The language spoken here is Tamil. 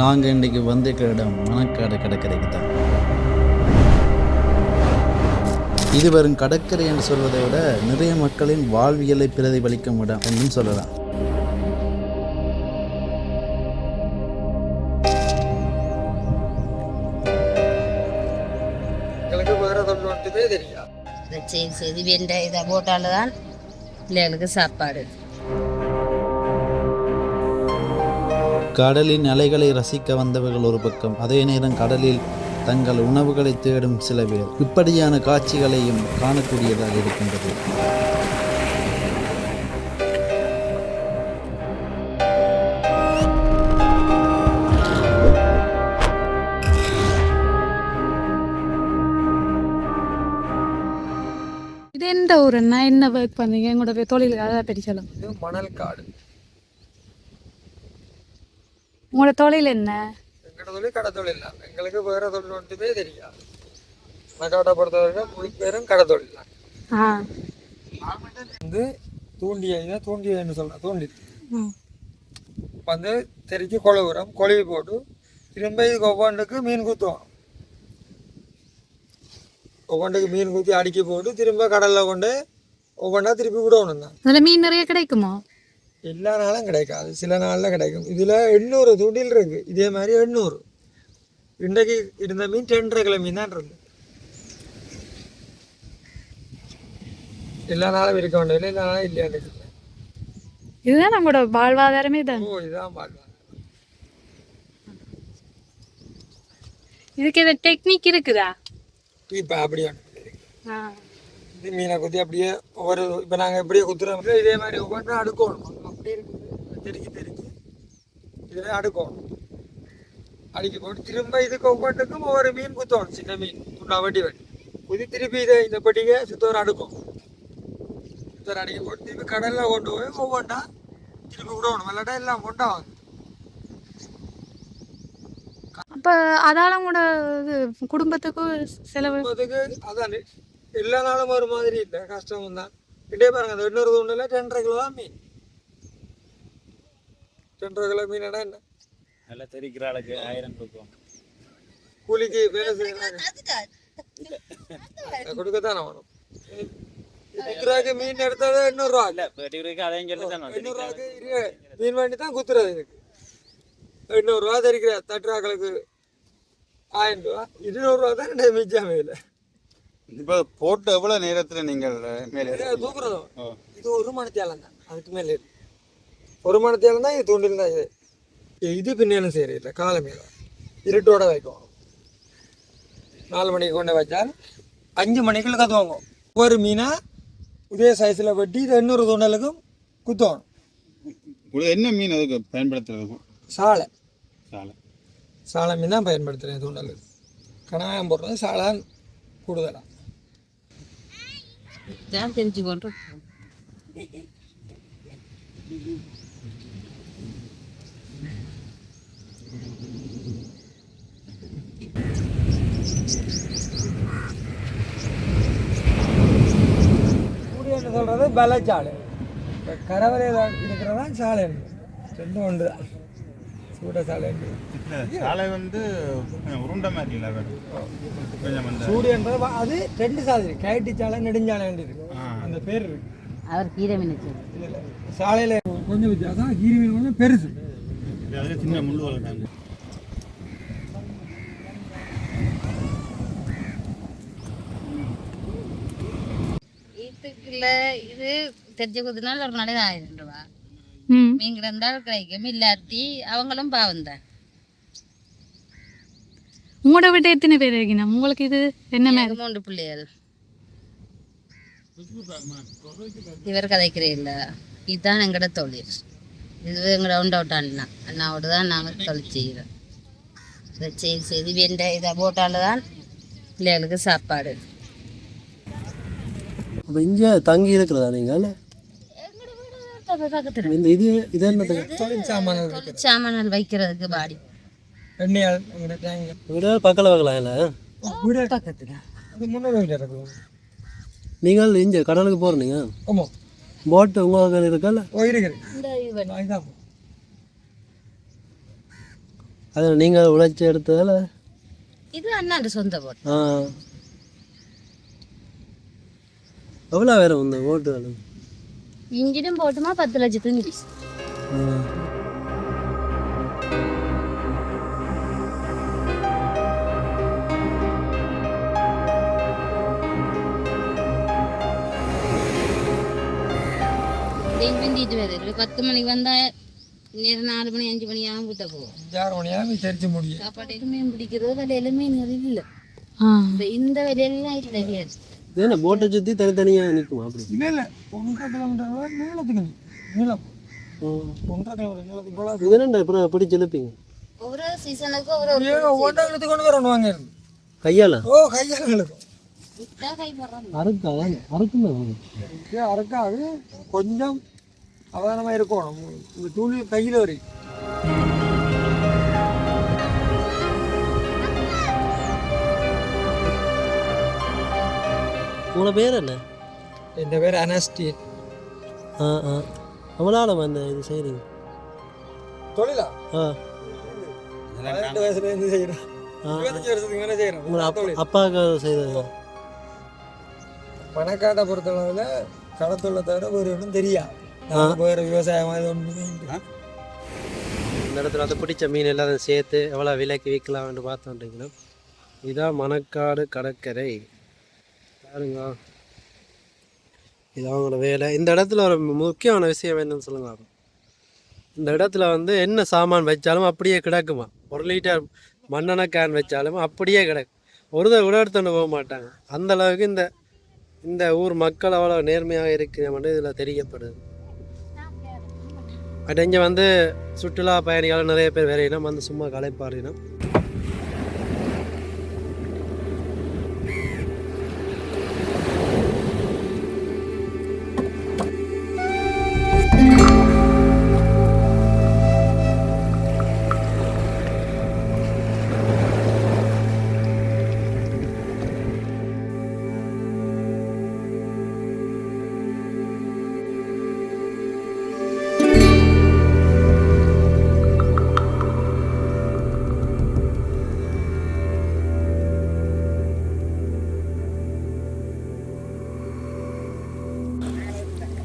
நாங்கள் இன்றைக்கி வந்திருக்கிற இடம் மணக்காடு கடற்கரைக்கு தான். இது வரும் கடற்கரை என்று சொல்வதை விட நிறைய மக்களின் வாழ்வியலை பிரதிபலிக்கும் இடம் என்றும் சொல்லலாம். தெரியும். சரி சரி வெண்டை இதை போட்டால் தான் பிள்ளைகளுக்கு சாப்பாடு. கடலின் அலைகளை ரசிக்க வந்தவர்கள் ஒரு பக்கம். அதே நேரம் கடலில் தங்கள் உணவுகளை தேடும் சில பேர். இப்படியான காட்சிகளையும் காணக்கூடியதாக இருக்கின்றது. இது எந்த ஊருன்னா? என்ன ஒர்க் பண்ணீங்க உங்களோட தொழிலுக்காக பற்றி சொல்லுங்க. இது மணல் காடு. உங்களோட தொழில் என்ன? எங்களோட தொழில் கடை தொழில் தான். எங்களுக்கு வேற தொழில் மட்டுமே தெரியும் மக்காட்டை பொறுத்தவரைக்கும் முழு பேரும் கடை தொழில் தான். வந்து தூண்டிய தூண்டியன்னு சொல்கிறேன் தூண்டி. வந்து தெறிச்சு கொழுவுறோம் கொழுவி போட்டு திரும்ப இதுக்கு ஒவ்வொன்றுக்கு மீன் குத்துவோம். ஒவ்வொன்றுக்கு மீன் குத்தி அடுக்கி போட்டு திரும்ப கடலில் கொண்டு ஒவ்வொன்றா திருப்பி விடணும் தான். அதில் மீன் நிறைய கிடைக்குமா? எல்லா நாளும் கிடைக்காது. சில நாளில் கிடைக்கும். இதில் எண்ணூறு தூண்டில் இருக்கு. இதே மாதிரி எண்ணூறு. இன்றைக்கு இருந்த மீன் ரெண்டரை கிலோ மீன் தான் இருக்கு. எல்லா நாளும் இருக்க வேண்டியதில்லை எல்லா நாளும் இல்லையா இருக்கு இதுதான் நம்மளோட வாழ்வாதாரமே தான். ஓ இதுதான் பாடுவாங்க இதுக்கு எதாவது டெக்னிக் இருக்குதா? இப்போ அப்படியே மீனை குத்தி அப்படியே ஒவ்வொரு இப்போ நாங்கள் எப்படியே குத்துறோம். இதே மாதிரி ஒவ்வொன்றும் அடுக்கணும். அப்படியே இருக்குது தெறிக்கி இதில் அடுக்கணும் அடுக்கி போட்டு திரும்ப இதுக்கு ஒவ்வொன்றுக்கும் ஒவ்வொரு மீன் குத்தணும் சின்ன மீன் துண்டா வட்டி வட்டி குதி திருப்பி இதை இந்த பட்டிகை சுத்தவரை அடுக்கும். சுத்தவரை அடிக்க போட்டு திருப்பி கடலில் கொண்டு போய் ஒவ்வொன்றா திருப்பி விடணும். இல்லாட்டா எல்லாம் கொண்டா வந்து அப்போ அதால உங்களோட இது குடும்பத்துக்கு செலவு? அதான். எல்லா நாளும் ஒரு மாதிரி இல்லை. கஷ்டம் தான் இதே பாருங்க அந்த எண்ணூறு தூண்டில் ரெண்டரை கிலோ தான் மீன். ரெண்டரை கிலோ மீன் என்ன? நல்லா தெரிக்கிற ஆளுக்கு ஆயிரம் கொடுக்கும் கூலிக்கு வேலை செய்யறாங்க. கொடுக்கத்தானே வேணும்? விற்கிறாக்கு மீன் எடுத்தது எண்ணூறுரூவா இல்ல பேட்டிக்கு அதையும் சொல்லி தான் எண்ணூறுரூவாக்கு மீன் வண்டி தான் குத்துறது இதுக்கு எண்ணூறுரூவா தெரிக்கிற தட்டுறாக்களுக்கு ஆயிரம் ரூபா. இருநூறுவா தான் ரெண்டு மிச்சமே இல்லை இப்போ போட்டு எவ்வளோ நேரத்தில் நீங்கள் மேலே தூக்குறதும். இது ஒரு மணத்தியாலம் தான் அதுக்கு மேலே இருக்கு. ஒரு மணத்தியாலம் தான் இது தூண்டில் தான் இது. இது பின்னேலும் சரி இல்லை காலை மேல. இருட்டோட வைக்கும். நாலு மணிக்கு கொண்டு வச்சால் அஞ்சு மணிக்குள்ள கத்துவாங்க ஒரு மீனா இதே சைஸில் வெட்டி இது எண்ணூறு தூண்டலுக்கும் உங்களுக்கு என்ன மீன் அதுக்கு பயன்படுத்துறதுக்கும் சாலை. சாலை. சாலை மீன் தான் பயன்படுத்துகிறேன் தூண்டலுக்கு கணாயம் போடுறது சாலை கூடுதலாக தெரிஞ்சு கொண்டு சூரியன் சொல்கிறது பலச்சாலை இப்போ கரவரையில் இருக்கிறதா சாலை? ரெண்டும் ஒன்று தான். சூட சாலை சாலை வந்து உருண்டை மாதிரி இல்லை வேணும். சூரியன்றது வ- அது ரெண்டு சாலை இருக்கு. கயட்டி சாலை நெடுஞ்சாலை இருக்கு. அந்த பேர் இருக்கு. அவர் கீரை இதில் சாலையில் கொஞ்சம் வித்தியாசம். கீரி மீன் கொஞ்சம் பெருசு சின்ன முள்ளு வளர்க்காங்க இதுக்குள்ள இது தெரிஞ்ச குதினால் ஒரு நாளைக்கு ஆயிரம் ரூபா மீன் கிடந்தால் கிடைக்கும். இல்லாட்டி அவங்களும் பாவம் தான். உங்களோட விட்டு எத்தனை பேர் இருக்கீங்க? உங்களுக்கு இது என்ன மூன்று பிள்ளைகள். இவர் கதைக்கிறே இல்லை. இதுதான் எங்களோட தொழில். இது எங்களோட உண்ட விட்ட அண்ணா அண்ணாவோட தான் நாங்கள் தொழில் செய்கிறோம் இதை சரி சரி வெண்டை இதை போட்டால் தான் பிள்ளைகளுக்கு சாப்பாடு. அப்போ இங்கே தங்கி இருக்கிறதா நீங்கள் இந்த இது இது என்னது தொழில் சாமான்கள் இருக்கு தொழில் சாமான்கள் வைக்கிறதுக்கு பாடி. விட பக்கத்தில் வைக்கலாம் இல்லை வீடு பக்கத்தில். நீங்கள் இங்கே கடலுக்கு போகிறீங்க ஆமாம் போட்டு உங்களுக்கு இருக்கல அதில் நீங்கள் உழைச்சி எடுத்ததில்? இது அண்ணாண்ட சொந்த போட்டு. ஆ. எவ்வளோ வேறு இந்த ஓட்டு வேலை? இன்ஜினும் போட்டுமா பத்து லட்சத்துக்கு டெய்லி வெந்திட்டு வருது பத்து மணிக்கு வந்தா நேரம் நாலு மணி அஞ்சு மணி ஆகும் விட்ட போகும் அஞ்சாறு மணியாக தெரிச்சு முடியும். சாப்பாட்டுக்கு மீன் பிடிக்கிறது விலையில மீன்கள் இல்லை ஆ. இந்த விலையெல்லாம் இல்லை என்ன போட்டை சுற்றி தனித்தனியாக நிற்குமா அப்படி? இல்லை இல்லை. ஒன்றரை கிலோமீட்டர் நீளத்துக்கு நீளம். ஒன்றரை கிலோமீட்டர் நீளத்துக்கு போல இது என்ன அப்புறம் பிடிச்சி இழுப்பீங்க ஒவ்வொரு சீசனுக்கு அப்படியே ஒன்றரை கிலோத்துக்கு கொண்டு வரணும் வாங்க கையால் ஓ கையால் இழுக்கும் விட்டா கை போடுறாங்க அறுக்கா அறுக்குமே? அறக்காது. கொஞ்சம் அவதானமாக இருக்கணும். இந்த துணி கையில் வரை உங்களோட பேர் என்ன? இந்த பேர் அனஸ்டின் ஆ ஆ. ஆழம் அந்த இது செய்கிறீங்க தொழிலா? ஆ. பதினெட்டு வயசுல இருந்து செய்யறோம் ஆ. இருபத்தஞ்சு வருஷத்துக்கு மேலே செய்யறோம் உங்களோட அப்பா அப்பாவுக்கு செய்தது. மணக்காட்டை பொறுத்தளவில் கடத்தொழிலை தவிர வேறு ஒன்றும் தெரியா? வேறு விவசாயம் அது இல்லை. இந்த இடத்துல வந்து பிடிச்ச மீன் எல்லாத்தையும் சேர்த்து எவ்வளோ விலைக்கு விற்கலாம்னு பார்த்தோன்றீங்கன்னா இதான் மணக்காடு கடற்கரை. பாருங்க. இது அவங்களோட வேலை. இந்த இடத்துல ஒரு முக்கியமான விஷயம் என்னன்னு சொல்லுங்க இந்த இடத்துல வந்து என்ன சாமான் வச்சாலும் அப்படியே கிடக்குமா? ஒரு லிட்டர் மண்ணெண்ணெய் கேன் வச்சாலும் அப்படியே கிடக்கும் ஒரு தடவை கூட எடுத்துட்டு போக மாட்டாங்க. அந்த அளவுக்கு இந்த இந்த ஊர் மக்கள் அவ்வளோ நேர்மையாக இருக்கிற மட்டும் இதில் தெரியப்படுது பட் இங்கே வந்து சுற்றுலா பயணிகள் நிறைய பேர் வேற இனம் வந்து சும்மா களைப்பாடினோம்